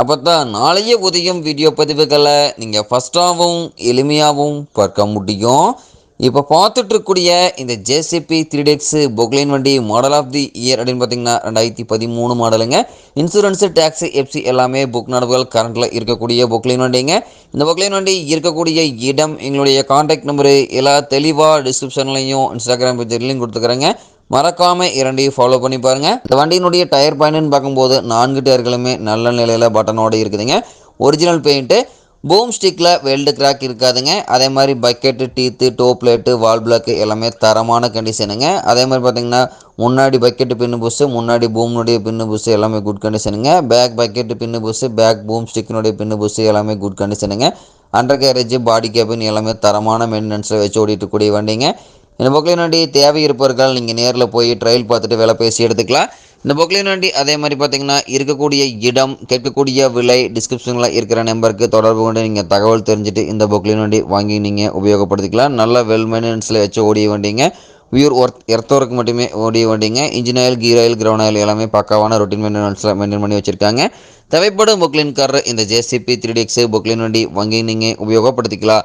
அப்போ தான் நாளைய உதயம் வீடியோ பதிவுகளை நீங்கள் ஃபஸ்ட்டாகவும் எளிமையாகவும் பார்க்க முடியும். இப்போ பார்த்துட்ருக்கூடிய இந்த ஜேசிபி த்ரீ டெக்ஸு பொக்லைன் வண்டி மாடல் ஆஃப் தி இயர் அப்படின்னு பார்த்தீங்கன்னா ரெண்டாயிரத்தி பதிமூணு மாடலுங்க இன்சூரன்ஸு டேக்ஸு எஃப்சி எல்லாமே புக் நடவுகள் கரண்ட்டில் இருக்கக்கூடிய பொக்லைன் வண்டிங்க. இந்த பொக்லைன் வண்டி இருக்கக்கூடிய இடம் எங்களுடைய காண்டாக்ட் நம்பரு எல்லா தெளிவாக டிஸ்கிரிப்ஷன்லையும் இன்ஸ்டாகிராம் பேஜ்லையும் கொடுத்துக்கிறேங்க. மறக்காமல் இரண்டையும் ஃபாலோ பண்ணி பாருங்கள் இந்த வண்டியினுடைய டயர் பாயிண்ட்னு பார்க்கும்போது நான்கு டயர்களுமே நல்ல நிலையில் பட்டனோடு இருக்குதுங்க. ஒரிஜினல் பெயிண்ட்டு பூம் ஸ்டிக்கில் வெல்டு கிராக் இருக்காதுங்க. அதே மாதிரி bucket teeth toe plate wall block எல்லாமே தரமான கண்டிஷனுங்க அதே மாதிரி பார்த்தீங்கன்னா முன்னாடி பக்கெட்டு பின்னு புஸ்ஸு முன்னாடி பூம்னுடைய பின்னு புஸ்ஸு எல்லாமே good கண்டிஷனுங்க back bucket pin bush back boom ஸ்டிக்கினுடைய pin bush எல்லாமே குட் கண்டிஷனுங்க அண்டர் கேரேஜ் பாடி கேபின் எல்லாமே தரமான மெயின்டெனன்ஸில் வச்சு ஓடிட்டு கூடிய வண்டிங்க. இந்த பொக்லைன் வண்டி தேவை இருப்பவர்கள் நீங்கள் நேரில் போய் ட்ரையல் பார்த்துட்டு வேலை பேசி எடுத்துக்கலாம். இந்த பொக்லைன் வண்டி அதே மாதிரி பார்த்தீங்கன்னா இருக்கக்கூடிய இடம் கேட்கக்கூடிய விலை டிஸ்கிரிப்ஷனில் இருக்கிற நம்பருக்கு தொடர்பு கொண்டு நீங்கள் தகவல் தெரிஞ்சுட்டு இந்த பொக்லைன் வண்டி வாங்கி நீங்கள் உபயோகப்படுத்திக்கலாம். நல்ல வெல் மெயின்டெனன்ஸில் வச்சு ஓடிய வண்டிங்க வியூர் ஒர்த் எர்த்தோருக்கு மட்டுமே ஓடிய வண்டிங்க engine oil gear oil ground oil எல்லாமே பக்காவான ரொட்டீன் மெயின்டெனன்ஸில் மெயின்டைன் பண்ணி வச்சுருக்காங்க. தேவைப்படும் பொக்லின் கார் இந்த ஜேசிபி த்ரீ டிஎக்ஸ் பொக்லின் வண்டி வாங்கி நீங்கள் உபயோகப்படுத்திக்கலாம்.